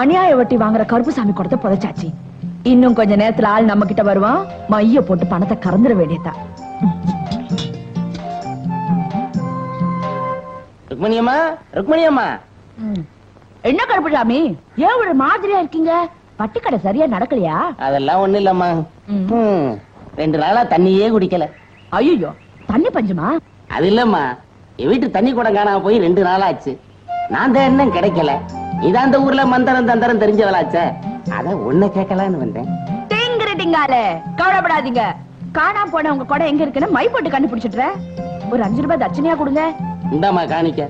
அநியாய வட்டி வாங்குற கருப்புசாமி கொடுத்த புதைச்சாச்சு. இன்னும் கொஞ்ச நேரத்துல ஆள் நம்ம கிட்ட வருவான். மைய போட்டு பணத்தை கறந்துட வேண்டியதுதான். ருக்மணியம்மா ருக்மணியம்மா ம். என்ன கருப்புசாமி ஏன் ஒரு மாதிரியா இருக்கீங்க? பட்டி கடை சரியா நடக்கலையா? அதெல்லாம் ஒண்ணு இல்லம்மா. ரெண்டு நாளா தண்ணியே குடிக்கல. ஐயோ தண்ணி பஞ்சமா? அது இல்லம்மா. என் வீட்டு தண்ணி கூட காணாம போய் ரெண்டு நாள் ஆச்சு. நான் தான் என்ன கிடைக்கல. இதான் அந்த ஊர்ல மந்திரம் தந்திரம் தெரிஞ்சவளாச்சே. அத ஒண்ணு கேட்கலான்னு வந்தேன். டிங்காலே கவலைப்படாதீங்க. காணாம போன உங்க கொடை எங்க இருக்குன்னு மை போட்டு கண்டுபிடிச்சிடுறேன் ஒரு அஞ்சு ரூபாய் தட்சணையா கொடுங்க. இந்தாம்மா காணிக்க.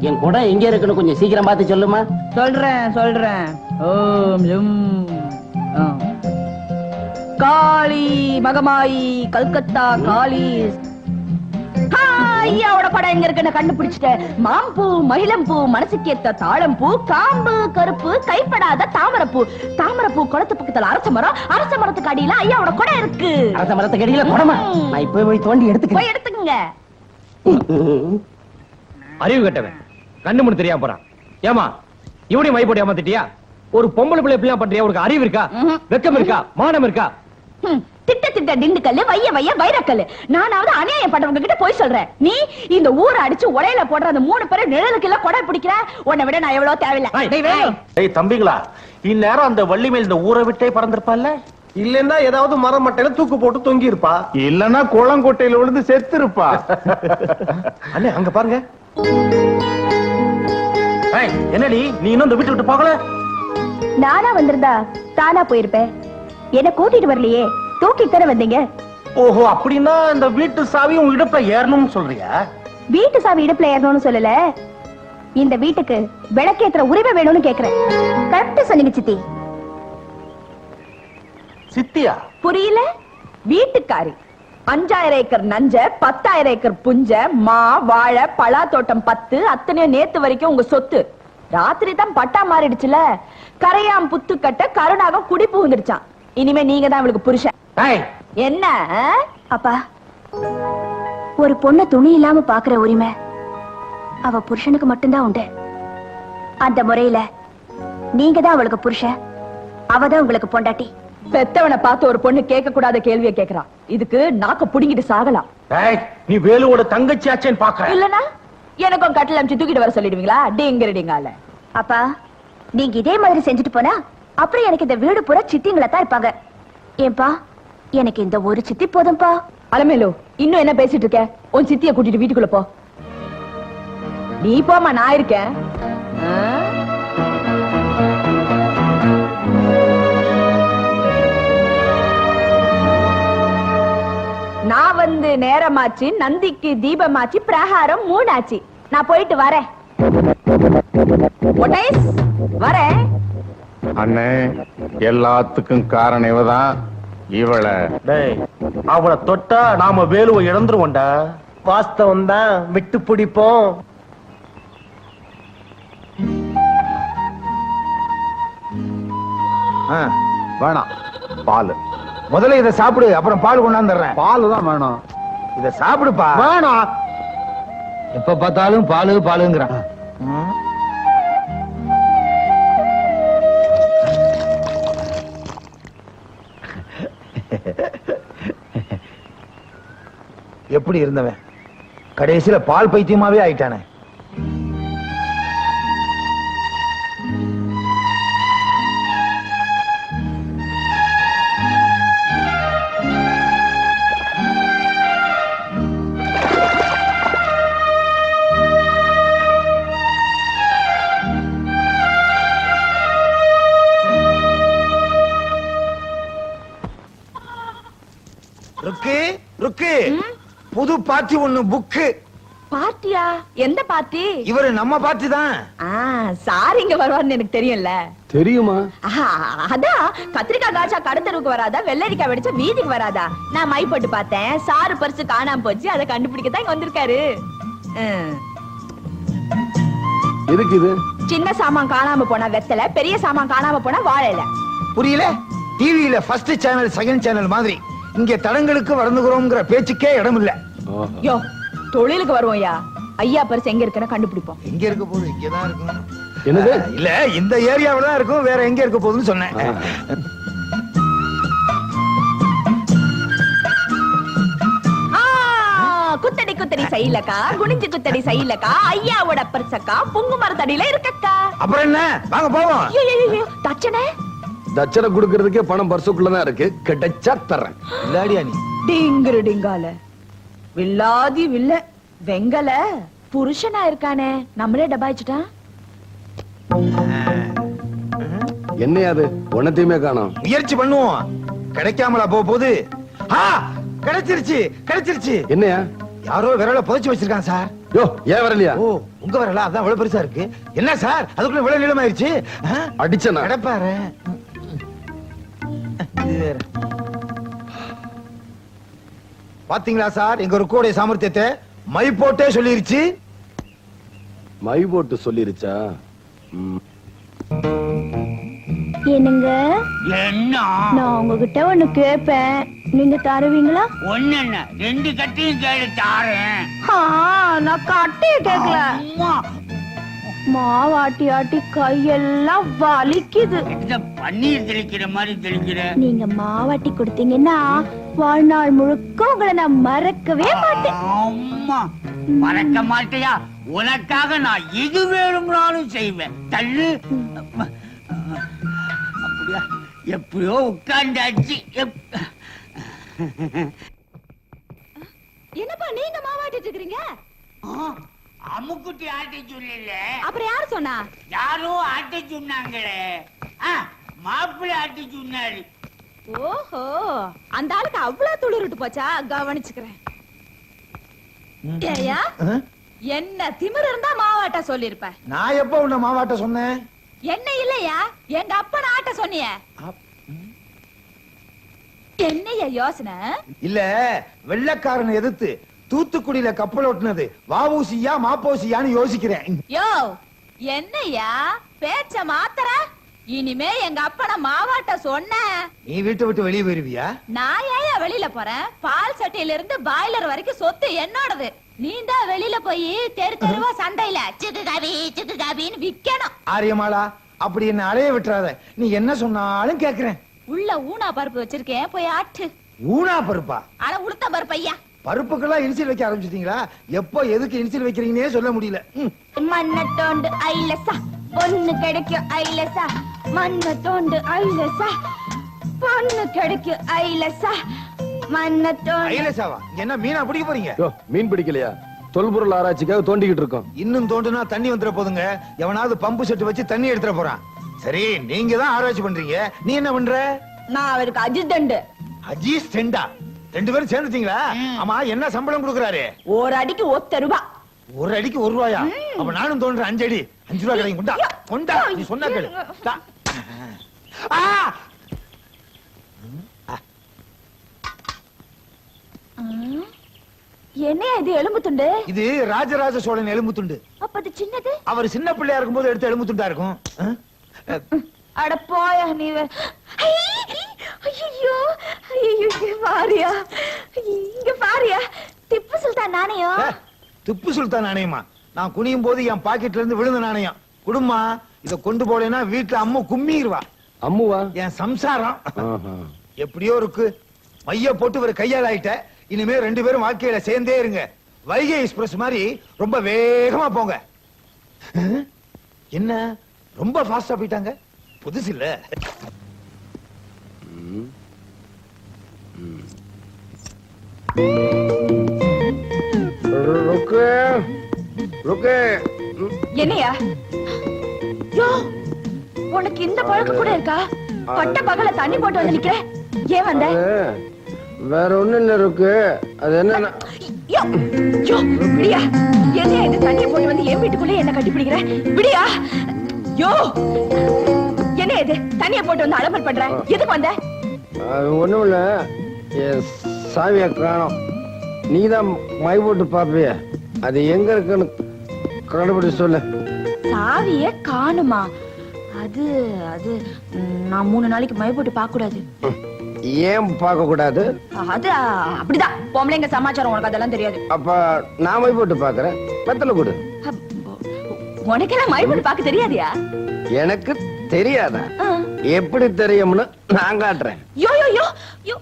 என் குடம் எங்க இருக்குன்னு கொஞ்சம் சீக்கிரம் பார்த்து சொல்லுமா. சொல்றேன் சொல்றேன். ஓம் ஆ. காளி மகமாயி கல்கத்தா காளி ஐயாவோட படம் எங்க இருக்குன்னு கண்டுபிடிச்சிட்டேன். மாம்பூ மகிழம்பூ மனசுக்கேத்த தாழம்பூ காம்பு கருப்பு கைப்படாத தாமரைப்பூ. தாமரைப்பூ குளத்து பக்கத்துல அரச மரம் அரச மரத்துக்கு அடியில ஐயாவோட குடம் இருக்கு. அரச மரத்துக்கு அடியில குடமா நான் இப்ப போய் தோண்டி எடுத்துக்கிறேன். போய் எடுத்துக்கங்க. அறிவு கட்டவன். கண்ணு முன்னு தெரியாம போறான். ஏமா இவனையும் மை போட்டு ஏமாத்திட்டியா? ஒரு பொம்பளை பிள்ளை இப்படிலாம் பண்றியா? உனக்கு அறிவு இருக்கா. வெக்கம் இருக்கா? மானம் இருக்கா? திட்ட திட்ட திண்டுக்கல்லு வைய வைய வைரக்கல்லு. நானாவது அநியாயப்பட்டவங்க கிட்ட போய் சொல்றேன். நீ இந்த ஊரை அடிச்சு உடையில போடுற அந்த மூணு பேரும் நிழலுக்கு எல்லாம் கொடை பிடிக்கிற? உன்னை விட நான் எவ்வளவு தேவையில்லை. ஏய், தம்பிகளா இந்நேரம் அந்த வள்ளி மேல் இந்த ஊரை விட்டே பறந்திருப்பால்ல இல்லன்னா ஏதாவது மரம் மட்டையில தூக்கு போட்டு தொங்கி இருப்பா இல்லன்னா குளங்கொட்டையில விழுந்து செத்து இருப்பா அண்ணே அங்க பாருங்க. ஏய், என்னடி நீ இன்னும் இந்த வீட்டு விட்டு போகல? நானா வந்திருந்தா தானா போயிருப்பேன். என்ன கூட்டிட்டு வரலையே. தூக்கிட்டு தானே வந்தீங்க? ஓஹோ அப்படின்னா இந்த வீட்டு சாவி உங்க இடுப்புல ஏறணும்னு சொல்றியா? வீட்டு சாவி இடுப்புல ஏறணும்னு சொல்லல. இந்த வீட்டுக்கு விளக்கேத்துற உரிமை வேணும்னு கேக்குறேன். கரெக்டா சொன்னீங்க சித்தி. சித்தியா? புரியல? வீட்டுக்காரி. அஞ்சாயிரம் ஏக்கர் நஞ்ச பத்தாயிரம் ஏக்கர் புஞ்ச மா வாழை பலா தோட்டம் பத்து அத்தனையும் நேத்து வரைக்கும் உங்க சொத்து. ராத்திரி தான் பட்டா மாறிடுச்சுல. கரையாம் புத்து கட்ட கருணாகம் குடி புகுந்துருச்சான் இனிமே நீங்க தான் இவளுக்கு புருஷன். என்ன? அப்பா ஒரு பொண்ண துணி இல்லாம பாக்குற உரிமை அவ புருஷனுக்கு மட்டும்தான் உண்டு. அந்த முறையில நீங்க தான் அவளுக்கு புருஷன் அவதான் உங்களுக்கு பொண்டாட்டி. பெத்தவனை பார்த்து ஒரு பொண்ணு கேட்க கூடாத கேள்வியை கேக்குறா. இதுக்கு நாக்க புடுங்கிட்டு சாகலாம். ஏய் நீ வேலுவோட தங்கச்சி ஆச்சேன்னு பாக்குற. இல்லனா? எனக்கும் கட்டில் அமிச்சு தூக்கிட்டு வர சொல்லிடுவீங்களா? டிங்கரடிங்கால அப்பா நீங்க இதே மாதிரி செஞ்சுட்டு போனா அப்புறம் எனக்கு இந்த வீடு பூரா சித்திங்களா தான் இருப்பாங்க. ஏன்பா எனக்கு இந்த ஒரு சித்தி போதும்பா. அலமேலு இன்னும் என்ன பேசிட்டு இருக்க? உன் சித்திய கூட்டிட்டு வீட்டுக்குள்ள போ. நீ போமா நான் இருக்கேன். நான் வந்து நேரமாச்சு நந்திக்கு தீபமாச்சு பிரகாரம் மூணாச்சு. நான் போயிட்டு வரேன். வரேன். அண்ணே எல்லாத்துக்கும் காரணம் இவதான். இவளை. டேய் அவளை தொட்டா நாம வேலுவை இழந்துருவோம்டா. வாஸ்தவம் தான் விட்டு பிடிப்போம். ஆ, வேணாம். பால். முதல்ல இதை சாப்பிடு அப்புறம் பால் கொண்டாந்துடுறேன். பால் தான் வேணும். இதை சாப்பிடுப்பா. வேணாம். எப்ப பார்த்தாலும் பாலு பாலுங்கிறான். எப்படி இருந்தவன்? கடைசியில பால் பைத்தியமாவே ஆயிட்டானே. ருக்கு ருக்கு. புது பார்ட்டி ஒண்ணு புக்கு பார்ட்டியா எந்த பார்ட்டி இவரு நம்ம பார்ட்டி தான் ஆ சார் இங்க வருவார்னு எனக்கு தெரியும்ல. தெரியுமா? ஆஹா, அதான் கத்திரிக்காய் காய்ச்சா கடத்தருக்கு வராதா வெள்ளரிக்காய் வெடிச்சா வீதிக்கு வராதா? நான் மை போட்டு பார்த்தேன் சாரு பரிசு காணாம போச்சு அதை கண்டுபிடிக்க தான் இங்க வந்திருக்காரு. எதுக்கு இது? சின்ன சாமான் காணாம போனா வெத்தலை பெரிய சாமான் காணாம போனா வாழைல புரியல? டிவியில ஃபர்ஸ்ட் சேனல் செகண்ட் சேனல் மாதிரி. இங்க தடங்களுக்கு வளர்ந்துகிறோம்ங்கிற பேச்சுக்கே இடம் இல்ல யோ தொழிலுக்கு வருவோம்யா ஐயா. பரிசு எங்க இருக்குன்னு கண்டுபிடிப்போம். எங்க இருக்க போகுது? இங்கதான் இருக்கும் என்னது? இல்ல இந்த ஏரியாவில தான் இருக்கும். வேற எங்க இருக்க போகுதுன்னு சொன்னேன். ஆ, குத்தடி குத்தடி செய்யலக்கா குனிஞ்சு குத்தடி செய்யலக்கா ஐயாவோட பரிசக்கா புங்கு மரத்தடியில இருக்கக்கா. அப்புறம் என்ன? வாங்க போவோம். ஐயோ, தச்சனே குடுக்கறதுக்கே பணம் பர்சுக்குள்ளதான் இருக்கு. கிடைச்சா தர்றேன். இல்லாடியா நீ? டிங்கிரு டிங்கால. வில்லாதி வில்ல. வெங்கல. புருஷனா இருக்கானே. நம்மளே டபாய்ச்சிட்டான். என்னையா அது? உன்னத்தையுமே காணோம். முயற்சி பண்ணுவோம். கிடைக்காமலா போக போகுது. ஆ கிடைச்சிருச்சு கிடைச்சிருச்சு. என்னையா? யாரோ விரல புதைச்சு வச்சிருக்கான் சார். யோ ஏன் வரலையா? ஓ உங்க விரலா? அதான் இவ்வளவு பெருசா இருக்கு. என்ன சார்? அதுக்குள்ள இவ்வளவு நீளமாயிருச்சு? அடிச்சனா? கிடப்பாரு. பாத்தீங்களா சார்? எங்க ருக்கோடைய சாமர்த்தியத்தை மை போட்டே சொல்லிருச்சு. மை போட்டு சொல்லிருச்சா. என்னங்க? என்ன? நான் உங்ககிட்ட ஒண்ணு கேட்பேன் நீங்க தருவீங்களா? ஒண்ணு ரெண்டு கட்டையும் கேளு தாரேன். ஆ, நான் கட்டி கேக்கல. அம்மா மாவாட்டி ஆட்டி கையெல்லாம் வலிக்குது. இந்த பன்னீர் தெளிக்கிற மாதிரி தெளிக்கிற. நீங்க மாவாட்டி கொடுத்தீங்கன்னா வாழ்நாள் முழுக்க உங்களை நான் மறக்கவே மாட்டேன். அம்மா மறக்க மாட்டியா? உனக்காக நான் எது வேணும்னாலும் செய்வேன். தள்ளு. அப்படியா? எப்படியோ உட்கார்ந்தாச்சு. என்னப்பா நீங்க மாவாட்டிட்டு இருக்கீங்க ஆ, அம்முக்குட்டி ஆட்ட சொல்லல அப்புறம் யாரு சொன்னா? யாரோ ஆட்ட சொன்னாங்களே. ஆ, மாப்பிள்ளை ஆட்ட சொன்னாரு. ஓஹோ அந்த ஆளுக்கு அவ்வளவு துளிருட்டு போச்சா? கவனிச்சுக்கிறேன்? என்ன திமிரு இருந்தா மாவாட்ட சொல்லிருப்ப. நான் எப்ப உன்னை மாவாட்ட சொன்னேன்? என்ன இல்லையா? எங்க அப்பா ஆட்ட சொன்னிய. என்னைய யோசனை? இல்ல வெள்ளக்காரனை எதிர்த்து தூத்துக்குடியில கப்பல் ஓட்டுனது. வாவூசியா மாப்போசியான்னு யோசிக்கிறேன். யோ என்னையா பேச்ச மாத்தற? இனிமே எங்க அப்பன மாவாட்ட சொன்ன. நீ வீட்டை விட்டு வெளியே போயிருவியா? நான் ஏன் வெளியில போறேன்? பால் சட்டியில இருந்து பாய்லர் வரைக்கும் சொத்து என்னோடது. நீ தான் வெளியில போய் தெரு தெருவா சண்டையில சிக்கு காபி சிக்கு காபின்னு விக்கணும். ஆரியமாளா அப்படி என்ன அலைய விட்டுறாத. நீ என்ன சொன்னாலும் கேக்குறேன். உள்ள ஊனா பருப்பு வச்சிருக்கேன் போய் ஆட்டு. ஊனா பருப்பா? ஆனா உளுத்த பருப்பு ஐயா பருப்புக்கெல்லாம் இனிஷியல் வைக்க ஆரம்பிச்சிட்டீங்களா? எப்போ எதுக்கு இனிஷியல் வைக்கிறீங்கன்னே சொல்ல முடியல. ம். மண்ண தோண்டு ஐலசா பொண்ணு கிடைக்கும் ஐலசா மண்ண தோண்டு ஐலசா பொண்ணு கிடைக்கும் ஐலசா மண்ண தோண்டு. ஐலசாவா என்ன மீனா பிடிக்க போறீங்க? யோ மீன் பிடிக்கலையா? தொல்பொருள் ஆராய்ச்சிக்காக தோண்டிக்கிட்டு இருக்கோம். இன்னும் தோண்டுனா தண்ணி வந்துட போதுங்க. எவனாவது பம்பு செட்டு வச்சு தண்ணி எடுத்துட போறான். சரி நீங்க தான் ஆராய்ச்சி பண்றீங்க. நீ என்ன பண்ற? நான் அவருக்கு அஜிதண்டு அஜீஸ் டெண்டா ரெண்டு பேரும் சேர்ந்துட்டீங்களா? ஆமா என்ன சம்பளம் கொடுக்கறாரு? ஒரு அடிக்கு ஒத்த ரூபா. ஒரு அடிக்கு ஒரு ரூபாயா? அப்ப நானும் தோன்றேன் அஞ்சு அடி. அஞ்சு ரூபா கிடைக்கும் கொண்டா. கொண்டா. நீ சொன்னா கேளு! என்னையா இது எலும்பு துண்டு? இது ராஜராஜ சோழன் எலும்பு துண்டு. அப்ப அது சின்னது? அவர் சின்ன பிள்ளையா இருக்கும்போது எடுத்த எலும்பு துண்டா இருக்கும்? அட போயா நீ. ஐயோ ஐயோ பாரியா. இங்க பாரியா. திப்பு சுல்தான் நாணயம். திப்பு சுல்தான் நாணயமா? நான் குனியும் போது என் பாக்கெட்ல இருந்து விழுந்த நாணயம். குடுமா இத கொண்டு போலேன்னா வீட்டுல அம்மா கும்மிடுவா அம்முவா? என் சம்சாரம். எப்படியோ இருக்கு. மைய போட்டு ஒரு கையால் ஆயிட்ட. இனிமே ரெண்டு பேரும் வாழ்க்கையில சேர்ந்தே இருங்க. வைகை எக்ஸ்பிரஸ் மாதிரி ரொம்ப வேகமா போங்க. என்ன? ரொம்ப ஃபாஸ்டா போயிட்டாங்க? புதுசு இல்ல ருக்கு ருக்கு ம். என்னையா? உனக்கு இந்த பழக்கம் கூட இருக்கா? பட்ட பகல தண்ணி போட்டு வந்து நிக்கிற ஏன் வந்த? வேற ஒண்ணு இல்ல இருக்கு அது என்னன்னா யோ யோ விடியா. என்னையா இந்த தண்ணியை போட்டு வந்து என் வீட்டுக்குள்ளே என்ன கட்டி பிடிக்கிற விடியா. யோ என்ன இது? தண்ணியை போட்டு வந்து அலம்பல் பண்ற? எதுக்கு வந்த? ஒண்ணும் இல்ல. என் சாவிய காணோம். நீதான் மை போட்டு பாப்பிய அது எங்க இருக்குன்னு கண்டுபிடி சொல்லு. சாவிய காணுமா? அது அது ம், நான் மூணு நாளைக்கு மை போட்டு பார்க்க கூடாது ஏன் பார்க்க கூடாது அது அப்படிதான். பொம்பளைங்க சமாச்சாரம் உனக்கு அதெல்லாம் தெரியாது. அப்ப நான் மை போட்டு பாக்குறேன் வெத்தலை கொடு. அப்போ, உனக்கெல்லாம் மைபோட்டு பார்க்க தெரியாதியா? எனக்கு தெரியாதா. எப்படி தெரியும்னு நான் காட்டுறேன். யோ யோ யோ!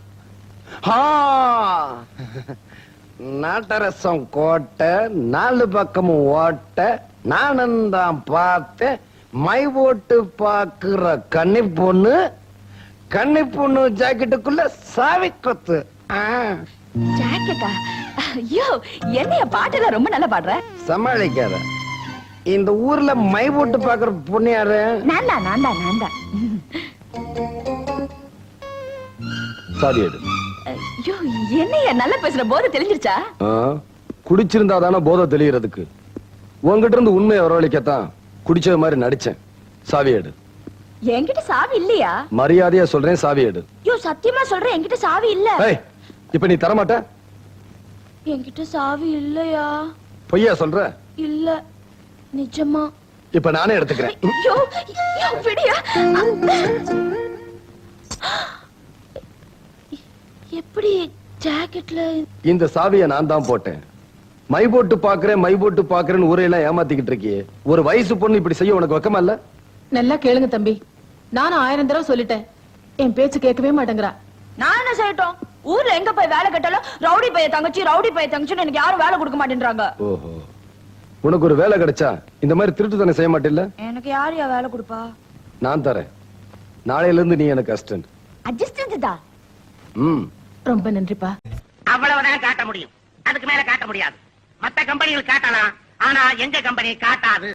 நாட்டரசம் கோட்டை நாலு பக்கமும் ஓட்ட நானும் தான் பார்த்தேன் மை ஓட்டு பாக்குற கன்னி பொண்ணு கன்னி பொண்ணு ஜாக்கெட்டுக்குள்ள சாவி கொத்து. ஆ, ஜாக்கெட்டா? ஐயோ என்னைய பாட்டெல்லாம் ரொம்ப நல்லா பாடுற. சமாளிக்காத. இந்த ஊர்ல மை ஓட்டு பாக்குற பொண்ணு யாரு? நான் தான் நான் தான் நான் தான் சாவி எடு ஐயோ என்னைய நல்லா பேசுற? போது தெரிஞ்சிருச்சா குடிச்சிருந்தா தானே போதை தெளியறதுக்கு. உன்கிட்ட இருந்து உண்மையை வரவழைக்கத்தான் குடிச்சது மாதிரி நடிச்சேன். சாவி எடு. என்கிட்ட சாவி இல்லையா? மரியாதையா சொல்றேன் சாவி எடு. ஐயோ சத்தியமா சொல்றேன் என்கிட்ட சாவி இல்ல. இப்ப நீ தரமாட்ட? என்கிட்ட சாவி இல்லையா? பொய்யா சொல்ற? இல்ல நிஜமா. இப்ப நானே எடுத்துக்கிறேன். ஐயோ ஐயோ, விடியா. எப்படி ஜாக்கெட்ல? இந்த சாவியை நான் தான் போட்டேன். மை போட்டு பாக்குறேன் மை போட்டு பாக்குறேன்னு ஊரையெல்லாம் ஏமாத்திக்கிட்டு இருக்கியே. ஒரு வயசு பொண்ணு இப்படி செய்ய உனக்கு வெக்கமா இல்ல? நல்லா கேளுங்க தம்பி. நானும் ஆயிரம் தடவை சொல்லிட்டேன். என் பேச்சு கேட்கவே மாட்டேங்கிறா. நான் என்ன செய்யட்டும்? ஊர்ல எங்க போய் வேலை கேட்டாலும் ரவுடி பைய தங்கச்சி ரவுடி பைய தங்கச்சின்னு எனக்கு யாரும் வேலை கொடுக்க மாட்டேன்றாங்க. ஓஹோ. உனக்கு ஒரு வேலை கிடைச்சா இந்த மாதிரி திருட்டு தானே செய்ய மாட்டில்ல? எனக்கு யார் யா வேலை கொடுப்பா? நான் தரேன். நாளையில இருந்து நீ எனக்கு அசிஸ்டன்ட் அட்ஜஸ்ட் தான் ம். ரொம்ப நன்றிப்பா. அவ்வளவுதான் காட்ட முடியும். அதுக்கு மேல காட்ட முடியாது. மத்த கம்பெனிகள் காட்டலாம். ஆனா எங்க கம்பெனி காட்டாது?